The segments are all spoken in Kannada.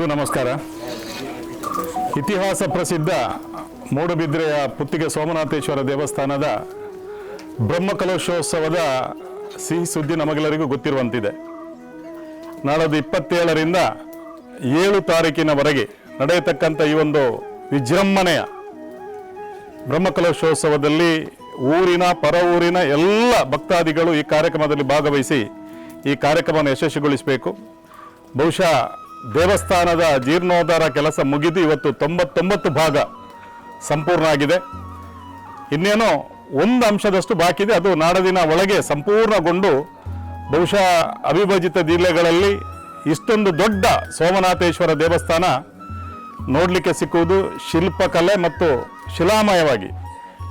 ಎಲ್ಲರಿಗೂ ನಮಸ್ಕಾರ. ಇತಿಹಾಸ ಪ್ರಸಿದ್ಧ ಮೂಡುಬಿದ್ರೆಯ ಪುತ್ತಿಗೆ ಸೋಮನಾಥೇಶ್ವರ ದೇವಸ್ಥಾನದ ಬ್ರಹ್ಮಕಲಶೋತ್ಸವದ ಸಿಹಿ ಸುದ್ದಿ ನಮಗೆಲ್ಲರಿಗೂ ಗೊತ್ತಿರುವಂತಿದೆ. ನಾಳದು ಇಪ್ಪತ್ತೇಳರಿಂದ ಏಳು ತಾರೀಕಿನವರೆಗೆ ನಡೆಯತಕ್ಕಂಥ ಈ ಒಂದು ವಿಜೃಂಭಣೆಯ ಬ್ರಹ್ಮಕಲಶೋತ್ಸವದಲ್ಲಿ ಊರಿನ ಪರ ಊರಿನ ಎಲ್ಲ ಭಕ್ತಾದಿಗಳು ಈ ಕಾರ್ಯಕ್ರಮದಲ್ಲಿ ಭಾಗವಹಿಸಿ ಈ ಕಾರ್ಯಕ್ರಮವನ್ನು ಯಶಸ್ವಿಗೊಳಿಸಬೇಕು. ಬಹುಶಃ ದೇವಸ್ಥಾನದ ಜೀರ್ಣೋದ್ಧಾರ ಕೆಲಸ ಮುಗಿದು ಇವತ್ತು ತೊಂಬತ್ತೊಂಬತ್ತು ಭಾಗ ಸಂಪೂರ್ಣ ಆಗಿದೆ ಇನ್ನೇನೋ ಒಂದು ಅಂಶದಷ್ಟು ಬಾಕಿ ಇದೆ. ಅದು ನಾಡದಿನ ಒಳಗೆ ಸಂಪೂರ್ಣಗೊಂಡು ಬಹುಶಃ ಅವಿಭಜಿತ ಜಿಲ್ಲೆಗಳಲ್ಲಿ ಇಷ್ಟೊಂದು ದೊಡ್ಡ ಸೋಮನಾಥೇಶ್ವರ ದೇವಸ್ಥಾನ ನೋಡಲಿಕ್ಕೆ ಸಿಕ್ಕುವುದು ಶಿಲ್ಪಕಲೆ ಮತ್ತು ಶಿಲಾಮಯವಾಗಿ.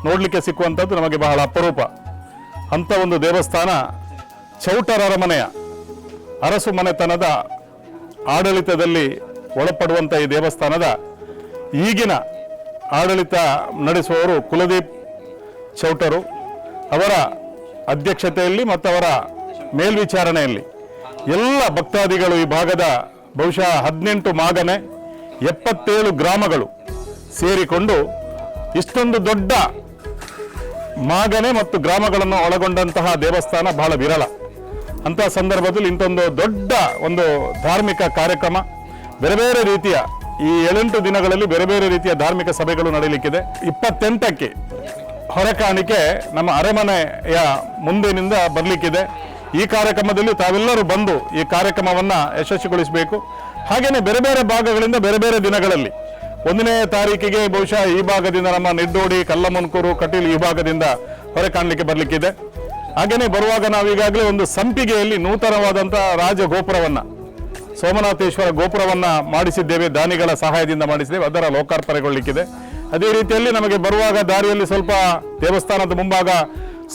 ನೋಡಲಿಕ್ಕೆ ಸಿಕ್ಕುವಂಥದ್ದು ನಮಗೆ ಬಹಳ ಅಪರೂಪ. ಅಂಥ ಒಂದು ದೇವಸ್ಥಾನ ಚೌಟರ ಅರಮನೆಯ ಅರಸು ಮನೆತನದ ಆಡಳಿತದಲ್ಲಿ ಒಳಪಡುವಂಥ ಈ ದೇವಸ್ಥಾನದ ಈಗಿನ ಆಡಳಿತ ನಡೆಸುವವರು ಕುಲದೀಪ್ ಚೌಟರು. ಅವರ ಅಧ್ಯಕ್ಷತೆಯಲ್ಲಿ ಮತ್ತು ಅವರ ಮೇಲ್ವಿಚಾರಣೆಯಲ್ಲಿ ಎಲ್ಲ ಭಕ್ತಾದಿಗಳು ಈ ಭಾಗದ ಬಹುಶಃ ಹದಿನೆಂಟು ಮಾಗನೆ ಎಪ್ಪತ್ತೇಳು ಗ್ರಾಮಗಳು ಸೇರಿಕೊಂಡು ಇಷ್ಟೊಂದು ದೊಡ್ಡ ಮಾಗನೆ ಮತ್ತು ಗ್ರಾಮಗಳನ್ನು ಒಳಗೊಂಡಂತಹ ದೇವಸ್ಥಾನ ಬಹಳ ವಿರಳ. ಅಂತಹ ಸಂದರ್ಭದಲ್ಲಿ ಇಂಥೊಂದು ದೊಡ್ಡ ಒಂದು ಧಾರ್ಮಿಕ ಕಾರ್ಯಕ್ರಮ, ಬೇರೆ ಬೇರೆ ರೀತಿಯ ಈ ಏಳೆಂಟು ದಿನಗಳಲ್ಲಿ ಬೇರೆ ಬೇರೆ ರೀತಿಯ ಧಾರ್ಮಿಕ ಸಭೆಗಳು ನಡೆಯಲಿಕ್ಕಿದೆ ಇಪ್ಪತ್ತೆಂಟಕ್ಕೆ ಹೊರಕಾಣಿಕೆ ನಮ್ಮ ಅರಮನೆಯ ಮುಂದಿನಿಂದ ಬರಲಿಕ್ಕಿದೆ. ಈ ಕಾರ್ಯಕ್ರಮದಲ್ಲಿ ತಾವೆಲ್ಲರೂ ಬಂದು ಈ ಕಾರ್ಯಕ್ರಮವನ್ನು ಯಶಸ್ವಿಗೊಳಿಸಬೇಕು. ಹಾಗೆಯೇ ಬೇರೆ ಬೇರೆ ಭಾಗಗಳಿಂದ ಬೇರೆ ಬೇರೆ ದಿನಗಳಲ್ಲಿ, ಒಂದನೇ ತಾರೀಕಿಗೆ ಬಹುಶಃ ಈ ಭಾಗದಿಂದ ನಮ್ಮ ನಿಡ್ಡೋಡಿ ಕಲ್ಲಮನ್ಕೂರು, ಕಟೀಲ್ ಈ ಭಾಗದಿಂದ ಹೊರೆ ಕಾಣಲಿಕ್ಕೆ ಬರಲಿಕ್ಕಿದೆ. ಹಾಗೆಯೇ ಬರುವಾಗ ನಾವು ಈಗಾಗಲೇ ಒಂದು ಸಂಪಿಗೆಯಲ್ಲಿ ನೂತನವಾದಂಥ ರಾಜ ಗೋಪುರವನ್ನು ಸೋಮನಾಥೇಶ್ವರ ಗೋಪುರವನ್ನ ಮಾಡಿಸಿದ್ದೇವೆ, ದಾನಿಗಳ ಸಹಾಯದಿಂದ ಮಾಡಿಸಿದ್ದೇವೆ, ಅದರ ಲೋಕಾರ್ಪಣೆಗೊಳ್ಳಿಕ್ಕಿದೆ. ಅದೇ ರೀತಿಯಲ್ಲಿ ನಮಗೆ ಬರುವಾಗ ದಾರಿಯಲ್ಲಿ ಸ್ವಲ್ಪ ದೇವಸ್ಥಾನದ ಮುಂಭಾಗ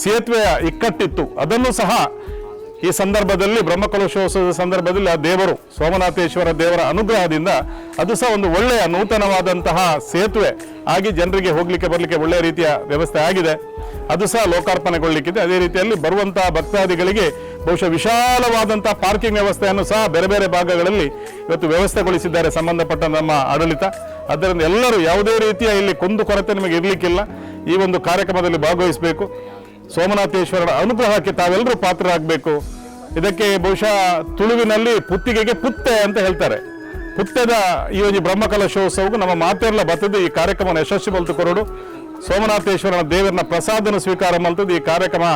ಸೇತುವೆಯ ಇಕ್ಕಟ್ಟಿತ್ತು. ಅದನ್ನು ಸಹ ಈ ಸಂದರ್ಭದಲ್ಲಿ, ಬ್ರಹ್ಮಕಲಶೋತ್ಸವದ ಸಂದರ್ಭದಲ್ಲಿ ಆ ದೇವರು, ಸೋಮನಾಥೇಶ್ವರ ದೇವರ ಅನುಗ್ರಹದಿಂದ ಅದು ಸಹ ಒಂದು ಒಳ್ಳೆಯ ನೂತನವಾದಂತಹ ಸೇತುವೆ ಆಗಿ ಜನರಿಗೆ ಹೋಗ್ಲಿಕ್ಕೆ, ಬರಲಿಕ್ಕೆ ಒಳ್ಳೆಯ ರೀತಿಯ ವ್ಯವಸ್ಥೆ ಆಗಿದೆ. ಅದು ಸಹ ಲೋಕಾರ್ಪಣೆಗೊಳ್ಳಿಕ್ಕಿದೆ. ಅದೇ ರೀತಿಯಲ್ಲಿ ಬರುವಂತಹ ಭಕ್ತಾದಿಗಳಿಗೆ ಬಹುಶಃ ವಿಶಾಲವಾದಂತಹ ಪಾರ್ಕಿಂಗ್ ವ್ಯವಸ್ಥೆಯನ್ನು ಸಹ ಬೇರೆ ಬೇರೆ ಭಾಗಗಳಲ್ಲಿ ಇವತ್ತು ವ್ಯವಸ್ಥೆಗೊಳಿಸಿದ್ದಾರೆ. ಸಂಬಂಧಪಟ್ಟ ನಮ್ಮ ಆಡಳಿತ. ಆದ್ದರಿಂದ ಎಲ್ಲರೂ ಯಾವುದೇ ರೀತಿಯ ಇಲ್ಲಿ ಕುಂದು ಕೊರತೆ ನಿಮಗೆ ಇರಲಿಕ್ಕಿಲ್ಲ. ಈ ಒಂದು ಕಾರ್ಯಕ್ರಮದಲ್ಲಿ ಭಾಗವಹಿಸಬೇಕು. ಸೋಮನಾಥೇಶ್ವರನ ಅನುಗ್ರಹಕ್ಕೆ ತಾವೆಲ್ಲರೂ ಪಾತ್ರರಾಗಬೇಕು. ಇದಕ್ಕೆ ಬಹುಶಃ ತುಳುವಿನಲ್ಲಿ ಪುತ್ತಿಗೆಗೆ ಪುತ್ತೆ ಅಂತ ಹೇಳ್ತಾರೆ. ಪುತ್ತೆದ ಈ ಒಂದು ಬ್ರಹ್ಮಕಲಶೋತ್ಸವಕ್ಕೂ ನಮ್ಮ ಮಾತೆಲ್ಲ ಬರ್ತದೆ. ಈ ಕಾರ್ಯಕ್ರಮ ಯಶಸ್ವಿ ಬಲ್ತು ಕೊರಡು. ಸೋಮನಾಥೇಶ್ವರನ ದೇವರನ್ನ ಪ್ರಸಾದನ ಸ್ವೀಕಾರ ಮಾಡ್ತದ್ದು ಈ ಕಾರ್ಯಕ್ರಮ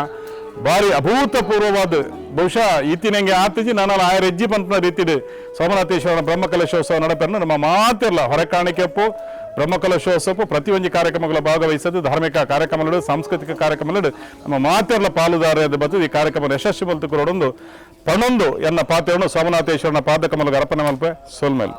ಭಾರಿ ಅಭೂತಪೂರ್ವವಾದ ಬಹುಶಃ ಈತಿನಂಗೆ ಆತಿಜಿ ನಾನು ಆಯರ್ ಎಜ್ಜಿ ಪಂಪನ ರೀತಿಡ್ ಸೋಮನಾಥೇಶ್ವರನ ಬ್ರಹ್ಮಕಲಶೋತ್ಸವ ನಡಪನ್ನು ನಮ್ಮ ಮಾತೆಲ್ಲ ಹೊರಕಾಣಿಕೆಪ್ಪು ಬ್ರಹ್ಮಕಲಶೋತ್ಸವ ಪ್ರತಿಯೊಂದು ಕಾರ್ಯಕ್ರಮಗಳ ಭಾಗವಹಿಸದು ಧಾರ್ಮಿಕ ಕಾರ್ಯಕ್ರಮಗಳು, ಸಾಂಸ್ಕೃತಿಕ ಕಾರ್ಯಕ್ರಮಗಳು ನಮ್ಮ ಮಾತೆರ್ಲ ಪಾಲುದಾರ ಬರ್ತದೆ. ಈ ಕಾರ್ಯಕ್ರಮ ಯಶಸ್ವಿ ಬಲ್ತು ಕೊಡೊಂದು ಪಣೊಂದು ಎನ್ನ ಪಾತೆಯನ್ನು ಸೋಮನಾಥೇಶ್ವರನ ಪಾದಕಮಲಗ ಅರ್ಪಣೆ ಮಲ್ಪೆ ಸೋಲ್ಮೇಲೆ.